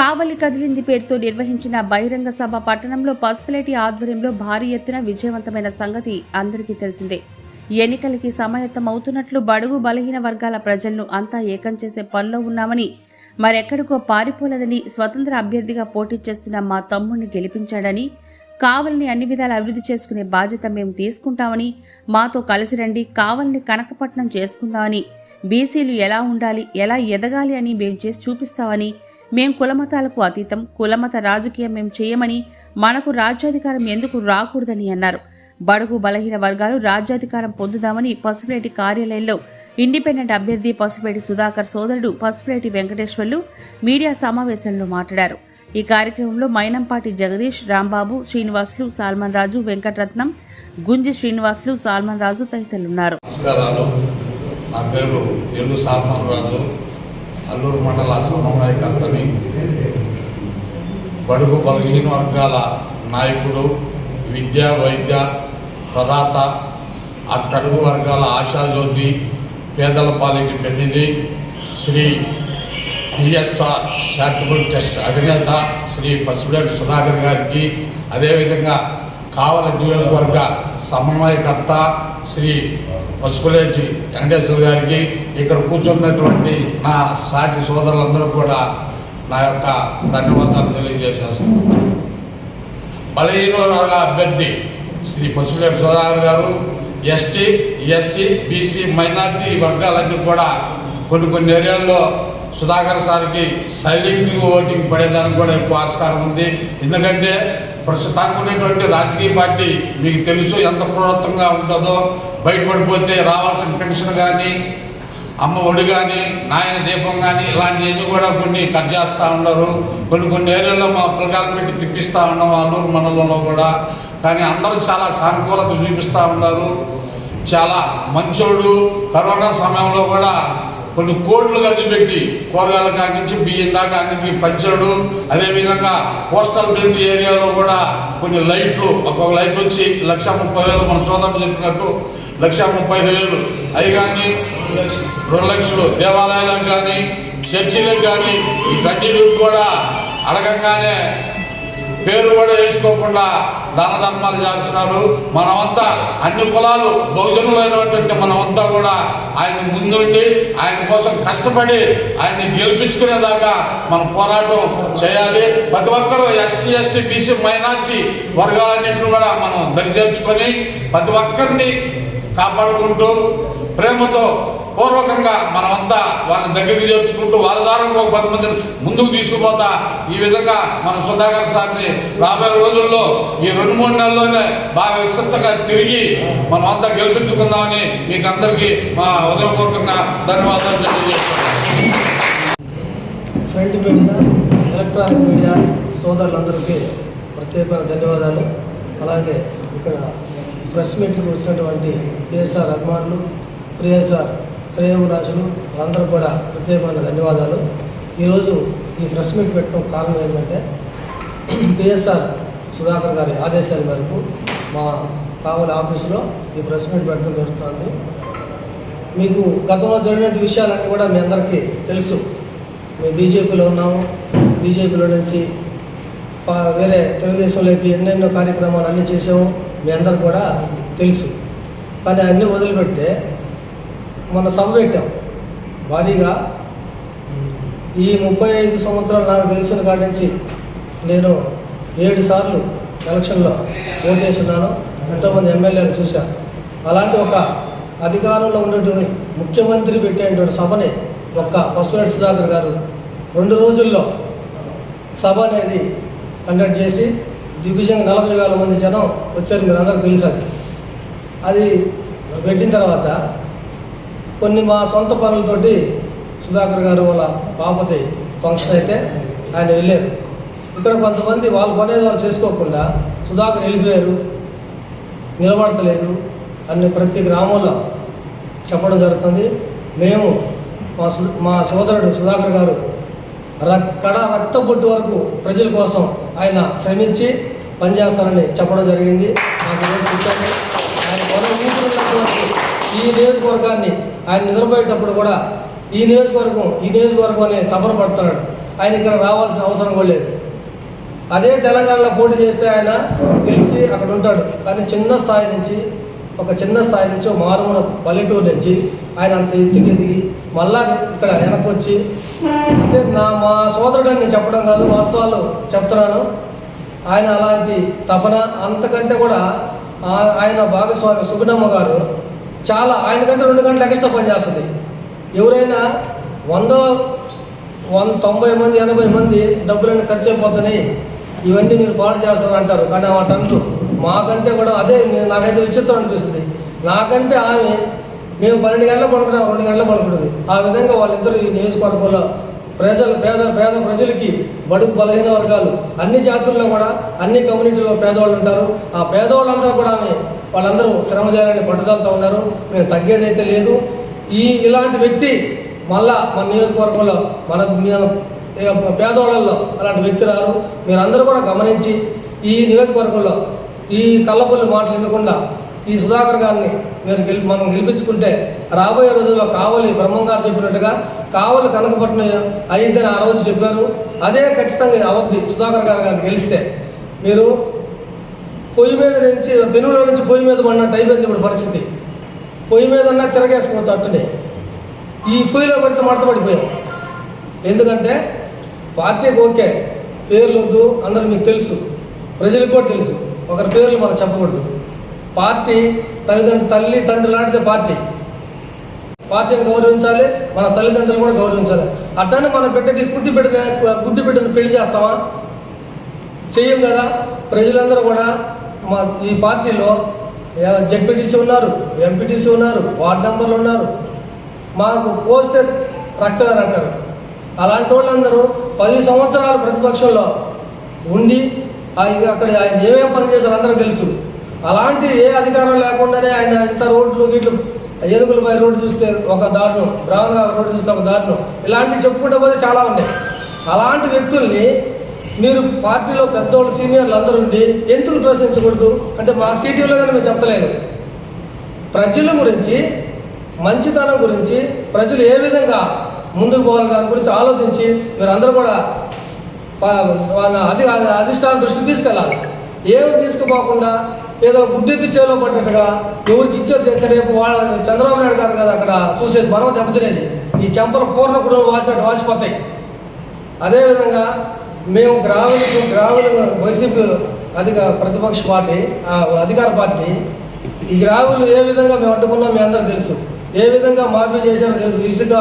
కావలి కదిలింది పేరుతో నిర్వహించిన బహిరంగ సభ పట్టణంలో పసుపులేటి ఆధ్వర్యంలో భారీ ఎత్తున విజయవంతమైన సంగతి అందరికీ తెలిసిందే. ఎన్నికలకి సమాయత్తం అవుతున్నట్లు బడుగు బలహీన వర్గాల ప్రజలను అంతా ఏకం చేసే పనిలో ఉన్నామని మరెక్కడికో పారిపోలేదని స్వతంత్ర అభ్యర్థిగా పోటీ చేస్తున్న మా తమ్ముడిని గెలిపించాడని కావలిని అన్ని విధాల అభివృద్ధి చేసుకునే బాధ్యత మేము తీసుకుంటామని మాతో కలిసి రండి కావలిని కనకపట్నం చేసుకుందామని బీసీలు ఎలా ఉండాలి ఎలా ఎదగాలి అని మేము చేసి చూపిస్తామని మేం కులమతాలకు అతీతం కులమత రాజకీయం మేము చేయమని మనకు రాజ్యాధికారం ఎందుకు రాకూడదని అన్నారు. బడుగు బలహీన వర్గాలు రాజ్యాధికారం పొందుదామని పసుపులేటి కార్యాలయంలో ఇండిపెండెంట్ అభ్యర్థి పసుపులేటి సుధాకర్ సోదరుడు పసుపులేటి వెంకటేశ్వర్లు మీడియా సమావేశంలో మాట్లాడారు. ఈ కార్యక్రమంలో మైనంపాటి జగదీష్ రాంబాబు శ్రీనివాసులు సాల్మన్ రాజు వెంకటరత్నం గుంజి శ్రీనివాసులు సాల్మన్ రాజు తదితరులున్నారు. నా పేరు ఎల్లు సాల్మన్ రాజు. అల్లూరు మండల సమన్వయకర్తని బడుగు బలహీన వర్గాల నాయకుడు విద్యా వైద్య ప్రదాత అట్టడుగు వర్గాల ఆశాజ్యోతి పేదల పాలిటి పెన్నిది శ్రీ పిఎస్ఆర్ చారిటబుల్ ట్రస్ట్ అధినేత శ్రీ పసుపులేటి సుధాకర్ గారికి అదేవిధంగా కావల నియోజకవర్గ సమన్వయకర్త శ్రీ పసుపులేటి వెంకటేశ్వర గారికి ఇక్కడ కూర్చున్నటువంటి నా సాటి సోదరులందరూ కూడా నా యొక్క ధన్యవాదాలు తెలియజేసేస్తున్నాను బలహీన వర్గాల అభ్యర్థి Shri Pasupuleti Sodaru garu ST SC BC minority వర్గాలన్నీ కూడా కొన్ని కొన్ని ఏరియాల్లో సుధాకర్ సార్కి సైలెంట్ ఓటింగ్ పడేదానికి కూడా ఎక్కువ ఆస్కారం ఉంది. ఎందుకంటే ప్రస్తుతానికి రాజకీయ పార్టీ మీకు తెలుసు ఎంత ప్రవృత్తంగా ఉంటుందో. బయటపడిపోతే రావాల్సిన పెన్షన్ కానీ అమ్మ ఒడి కానీ నాయన దీపం కానీ ఇలాంటివన్నీ కూడా కొన్ని కట్ చేస్తూ ఉన్నారు కొన్ని కొన్ని ఏరియాల్లో మా పిల్లకాయలు పెట్టి తిప్పిస్తూ ఉన్నాం అల్లూరు మండలంలో కూడా. కానీ అందరూ చాలా సానుకూలత చూపిస్తూ ఉన్నారు. చాలా మంచోడు. కరోనా సమయంలో కూడా కొన్ని కోట్లు ఖర్చు పెట్టి కూరగాయల కాడి నుంచి బియ్యం దాకా అన్నిటికీ పంచడం అదేవిధంగా కోస్టల్ బెల్ట్ ఏరియాలో కూడా కొన్ని లైట్లు ఒక్కొక్క లైట్ వచ్చి లక్ష ముప్పై వేలు మన సోదరుడు చెప్పినట్టు లక్ష ముప్పై ఐదు వేలు. అవి కానీ రెండు లక్షలు. దేవాలయాలకు కానీ చర్చిలకు కానీ ఈ కన్నీళ్ళకి కూడా అడగంగానే పేరు కూడా వేసుకోకుండా దాన ధర్మాలు చేస్తున్నారు. మనమంతా అన్ని కులాలు బహుజనులైనటువంటి మనమంతా కూడా ఆయన ముందుండి ఆయన కోసం కష్టపడి ఆయన్ని గెలిపించుకునేదాకా మనం పోరాటం చేయాలి. ప్రతి ఒక్కరూ ఎస్సీ ఎస్టీ బీసీ మైనార్టీ వర్గాలన్నింటిని కూడా మనం దరిచేర్చుకొని ప్రతి ఒక్కరిని కాపాడుకుంటూ ప్రేమతో పూర్వకంగా మనమంతా వాళ్ళని దగ్గరికి చేర్చుకుంటూ వాళ్ళ దారంగా ఒక పది మందిని ముందుకు తీసుకుపోతా. ఈ విధంగా మన సుధాకర్ సార్ని రాబోయే రోజుల్లో ఈ రెండు మూడు నెలల్లోనే బాగా విస్తృతంగా తిరిగి మనం అంతా గెలిపించుకుందామని మీకు అందరికీ మా హృదయపూర్వకంగా ధన్యవాదాలు తెలియజేస్తున్నాను. మీడియా ఎలక్ట్రానిక్ మీడియా సోదరులందరికీ ప్రత్యేకమైన ధన్యవాదాలు. అలాగే ఇక్కడ ప్రెస్ మీట్కి వచ్చినటువంటి పిఎస్ఆర్ అభిమానులు పిఎస్ఆర్ శ్రేయోభిలాషులు వాళ్ళందరూ కూడా ప్రత్యేకమైన ధన్యవాదాలు. ఈరోజు ఈ ప్రెస్ మీట్ పెట్టడం కారణం ఏంటంటే పిఎస్ఆర్ సుధాకర్ గారి ఆదేశాల మేరకు మా కావలి ఆఫీసులో ఈ ప్రెస్ మీట్ పెట్టడం జరుగుతుంది. మీకు గతంలో జరిగిన విషయాలన్నీ కూడా మీ అందరికీ తెలుసు. మేము బీజేపీలో ఉన్నాము. బీజేపీలో నుంచి వేరే తెలుగుదేశంలోకి ఎన్నెన్నో కార్యక్రమాలు అన్నీ చేసాము. మీ అందరు కూడా తెలుసు. కానీ అన్నీ వదిలిపెడితే మన సభ పెట్టాం. భారీగా. ఈ ముప్పై ఐదు సంవత్సరాలు నాకు తెలిసిన కాడి నుంచి నేను ఏడు సార్లు ఎలక్షన్లో ఓటేస్తున్నాను ఎంతోమంది ఎమ్మెల్యేలు చూశాను అలాంటి ఒక అధికారంలో ఉన్నటువంటి ముఖ్యమంత్రి పెట్టేటువంటి సభని ఒక్క పశువేటి సుధాకర్ గారు రెండు రోజుల్లో సభ అనేది కండక్ట్ చేసి దిగ్విజయంగా నలభై వేల మంది జనం వచ్చారు. మీరు అందరూ తెలుసు అది. అది పెట్టిన తర్వాత కొన్ని మా సొంత పనులతోటి సుధాకర్ గారు వాళ్ళ పాపది ఫంక్షన్ అయితే ఆయన వెళ్ళారు. ఇక్కడ కొంతమంది వాళ్ళ పని వాళ్ళు చేసుకోకుండా సుధాకర్ వెళ్ళిపోయారు. నిలబడతలేదు అన్ని ప్రతి గ్రామంలో చెప్పడం జరుగుతుంది. మేము మా మా సోదరుడు సుధాకర్ గారు రక్ కడ రక్త బొట్టు వరకు ప్రజల కోసం ఆయన శ్రమించి పనిచేస్తారని చెప్పడం జరిగింది. నాకు ఆయన కొన ఊపిరినటువంటి ఈ నియోజకవర్గాన్ని ఆయన నిద్రపోయేటప్పుడు కూడా ఈ నియోజకవర్గం ఈ నియోజకవర్గం అని తపన పడుతున్నాడు. ఆయన ఇక్కడ రావాల్సిన అవసరం కూడా లేదు. అదే తెలంగాణలో పోటీ చేస్తే ఆయన గెలిచి అక్కడ ఉంటాడు. కానీ చిన్న స్థాయి నుంచి ఒక చిన్న స్థాయి నుంచి ఒక మారుమూల పల్లెటూరు నుంచి ఆయన అంత ఎత్తుకి ఎదిగి మళ్ళా ఇక్కడ వెనక్కి వచ్చి అంటే నా మా సోదరుడు నేను చెప్పడం కాదు వాస్తవాలు చెప్తున్నాను. ఆయన అలాంటి తపన అంతకంటే కూడా ఆయన భాగస్వామి సుగుణమ్మ గారు చాలా ఆయన కంటే రెండు గంటలు ఎక్స్ట్రా పని చేస్తుంది. ఎవరైనా వంద వంద తొంభై మంది ఎనభై మంది డబ్బులన్నీ ఖర్చు అయిపోతున్నాయి. ఇవన్నీ మీరు పాడు చేస్తారు అంటారు. కానీ ఆ టన్ను మాకంటే కూడా అదే నాకైతే విచిత్రం అనిపిస్తుంది. నాకంటే ఆమె మేము పన్నెండు గంటలకు పడుకుంటాం రెండు గంటలకు పడుకుంటుంది. ఆ విధంగా వాళ్ళిద్దరు ఈ నియోజకవర్గంలో ప్రజలు పేద పేద ప్రజలకి బడుగు బలహీన వర్గాలు అన్ని జాతుల్లో కూడా అన్ని కమ్యూనిటీలో పేదవాళ్ళు ఉంటారు. ఆ పేదవాళ్ళందరూ కూడా ఆమె వాళ్ళందరూ శ్రమ చేయాలని పట్టుదలతో ఉన్నారు. మేము తగ్గేదైతే లేదు. ఈ ఇలాంటి వ్యక్తి మళ్ళా మన నియోజకవర్గంలో మన పేదవాళ్ళల్లో అలాంటి వ్యక్తి రారు. మీరందరూ కూడా గమనించి ఈ నియోజకవర్గంలో ఈ కళ్ళపల్లి మాటలు వినకుండా ఈ సుధాకర్ గారిని మీరు గెలి మనం గెలిపించుకుంటే రాబోయే రోజుల్లో కావలి బ్రహ్మం గారు చెప్పినట్టుగా కావలి కనకపట్నం అయిందని ఆ రోజు చెప్పారు. అదే ఖచ్చితంగా అవద్ది సుధాకర్ గారు గారిని గెలిస్తే మీరు పొయ్యి మీద నుంచి బెనుగులో నుంచి పొయ్యి మీద పడినట్టు అయిపోయింది ఇప్పుడు పరిస్థితి. పొయ్యి మీదన్నా తిరగేసుకోవచ్చు అట్టునే. ఈ పొయ్యిలో పడితే మడత పడిపోయాం. ఎందుకంటే పార్టీకి ఓకే పేర్లు వద్దు అందరూ మీకు తెలుసు. ప్రజలకు కూడా తెలుసు. ఒకరి పేర్లు మనం చెప్పకూడదు. పార్టీ తల్లిదండ్రులు తల్లి తండ్రి లాంటిదే పార్టీ. పార్టీని గౌరవించాలి మన తల్లిదండ్రులు కూడా గౌరవించాలి. అట్టని మన బిడ్డకి గుడ్డి బిడ్డ గుడ్డి బిడ్డను పెళ్ళి చేస్తామా? చెయ్యం కదా. ప్రజలందరూ కూడా మా ఈ పార్టీలో జడ్పీటీసీ ఉన్నారు ఎంపీటీసీ ఉన్నారు వార్డ్ మెంబర్లు ఉన్నారు. మాకు పోస్తే రక్తగారు అంటారు. అలాంటి వాళ్ళందరూ పది సంవత్సరాలు ప్రతిపక్షంలో ఉండి అక్కడ ఆయన ఏమేం పని చేశారో అందరూ తెలుసు. అలాంటి ఏ అధికారం లేకుండానే ఆయన ఇంత రోడ్లు గిట్లు ఏనుగులపై రోడ్డు చూస్తే ఒక దారుణం బ్రాహ్మణ రోడ్డు చూస్తే ఒక దారుణం. ఇలాంటివి చెప్పుకుంటే పోతే చాలా ఉన్నాయి. అలాంటి వ్యక్తుల్ని మీరు పార్టీలో పెద్దోళ్ళు సీనియర్లు అందరూ ఉండి ఎందుకు ప్రశ్నించకూడదు? అంటే మా సీటీలో కానీ మేము చెప్పలేదు. ప్రజల గురించి మంచితనం గురించి ప్రజలు ఏ విధంగా ముందుకు పోవాలి దాని గురించి ఆలోచించి మీరు అందరూ కూడా అది వాళ్ళ అధిష్టాన దృష్టి తీసుకెళ్ళాలి. ఏమి తీసుకుపోకుండా ఏదో గుడ్డెత్తి చేలో పడ్డట్టుగా ఎవరికి ఇచ్చేది చేస్తే రేపు వాళ్ళ చంద్రబాబు నాయుడు గారు కదా అక్కడ చూసేది మనం దెబ్బతినేది. ఈ చెంపల పూర్ణ కుటుంబం వాసినట్టు వాసిపోతాయి. అదేవిధంగా మేము గ్రామీణ గ్రామీణ వైసీపీ అధిక ప్రతిపక్ష పార్టీ ఆ అధికార పార్టీ. ఈ గ్రాములు ఏ విధంగా మేము అడ్డుకున్నాం మీ అందరూ తెలుసు. ఏ విధంగా మాఫీ చేశారో తెలుసు. ఇసుక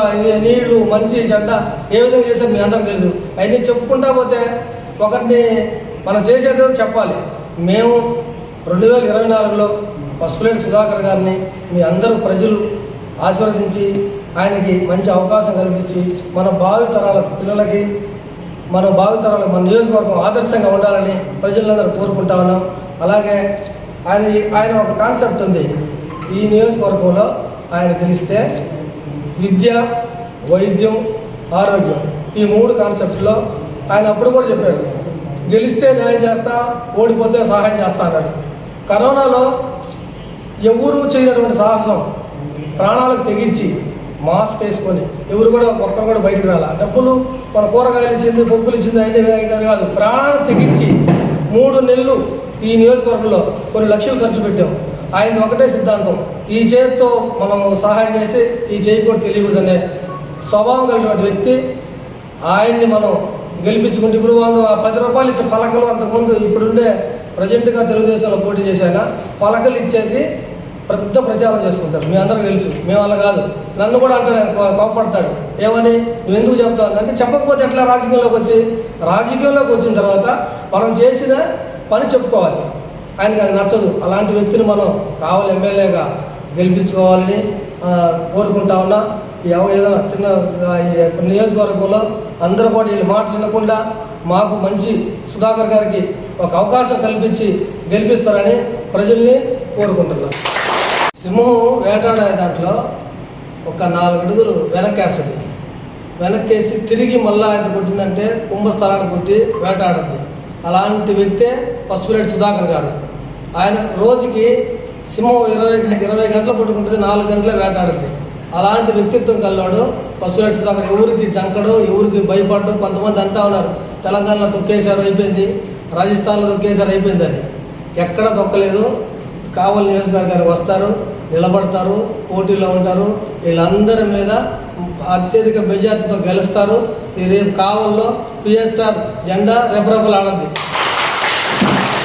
నీళ్ళు మంచి చెడ్డ ఏ విధంగా చేశారో మీ అందరూ తెలుసు. అవన్నీ చెప్పుకుంటా పోతే ఒకరిని మనం చేసేదో చెప్పాలి. మేము రెండు వేల ఇరవై నాలుగులో పసుపులేని సుధాకర్ గారిని మీ అందరూ ప్రజలు ఆశీర్వదించి ఆయనకి మంచి అవకాశం కల్పించి మన భావి తరాల పిల్లలకి మన భావితరాలు మన నియోజకవర్గం ఆదర్శంగా ఉండాలని ప్రజలందరూ కోరుకుంటా ఉన్నాం. అలాగే ఆయన ఆయన ఒక కాన్సెప్ట్ ఉంది. ఈ నియోజకవర్గంలో ఆయన గెలిస్తే విద్య వైద్యం ఆరోగ్యం ఈ మూడు కాన్సెప్ట్లో ఆయన అప్పుడు కూడా చెప్పారు. గెలిస్తే న్యాయం చేస్తా ఓడిపోతే సహాయం చేస్తా అన్నాడు. కరోనాలో ఎవరూ చేయనటువంటి సాహసం ప్రాణాలకు తెగించి మాస్క్ వేసుకొని ఎవరు కూడా ఒక్కరు కూడా బయటికి రాలా. డబ్బులు మన కూరగాయలు ఇచ్చింది పప్పులు ఇచ్చింది అన్ని విధంగా కాదు. ప్రాణాన్ని తెగించి మూడు నెలలు ఈ నియోజకవర్గంలో కొన్ని లక్షలు ఖర్చు పెట్టాం. ఆయన ఒకటే సిద్ధాంతం. ఈ చేతితో మనం సహాయం చేస్తే ఈ చేయి కూడా తెలియకూడదనే స్వభావం కలిగినటువంటి వ్యక్తి ఆయన్ని మనం గెలిపించుకుంటే ఇప్పుడు వాళ్ళు ఆ పది రూపాయలు ఇచ్చే పలకలు అంతకుముందు ఇప్పుడుండే ప్రజెంట్గా తెలుగుదేశంలో పోటీ చేశాక పలకలు ఇచ్చేది పెద్ద ప్రచారం చేసుకుంటారు. మీ అందరూ తెలుసు. మేము అలా కాదు. నన్ను కూడా అంటాడు కోపడతాడు ఏమని? నువ్వు ఎందుకు చెప్తావు అంటే చెప్పకపోతే ఎట్లా రాజకీయంలోకి వచ్చి? రాజకీయంలోకి వచ్చిన తర్వాత మనం చేసిన పని చెప్పుకోవాలి. ఆయనకి అది నచ్చదు. అలాంటి వ్యక్తిని మనం కావాలి ఎమ్మెల్యేగా గెలిపించుకోవాలని కోరుకుంటా ఉన్నా. ఏదైనా చిన్న ఈ నియోజకవర్గంలో అందరూ కూడా వీళ్ళు మాటలు వినకుండా మాకు మంచి సుధాకర్ గారికి ఒక అవకాశం కల్పించి గెలిపిస్తారని ప్రజల్ని కోరుకుంటున్నాను సింహం వేటాడే దాంట్లో ఒక నాలుగు అడుగులు వెనక్కేస్తుంది. వెనక్కేసి తిరిగి మళ్ళా ఆయన కొట్టిందంటే కుంభస్థలాన్ని కొట్టి వేటాడుద్ది. అలాంటి వ్యక్తే పసుపులేటి సుధాకర్ గారు. ఆయన రోజుకి సింహం ఇరవై ఇరవై గంటలు పడుకుంటుంది నాలుగు గంటలే వేటాడుద్ది. అలాంటి వ్యక్తిత్వం కలవాడు పశువుల సుధాకర్ ఎవరికి జంకడు ఎవరికి భయపడ్డు కొంతమంది అంటా ఉన్నారు. తెలంగాణలో తొక్కేశారు అయిపోయింది. రాజస్థాన్లో తొక్కేశారు అయిపోయింది అని ఎక్కడ తొక్కలేదు. కావలి నియోజకవర్గానికి వస్తారు నిలబడతారు పోటీలో ఉంటారు. వీళ్ళందరి మీద అత్యధిక మెజార్టీతో గెలుస్తారు. ఈ రేపు కావల్లో పిఎస్ఆర్ జెండా రెపరెపలాడద్ది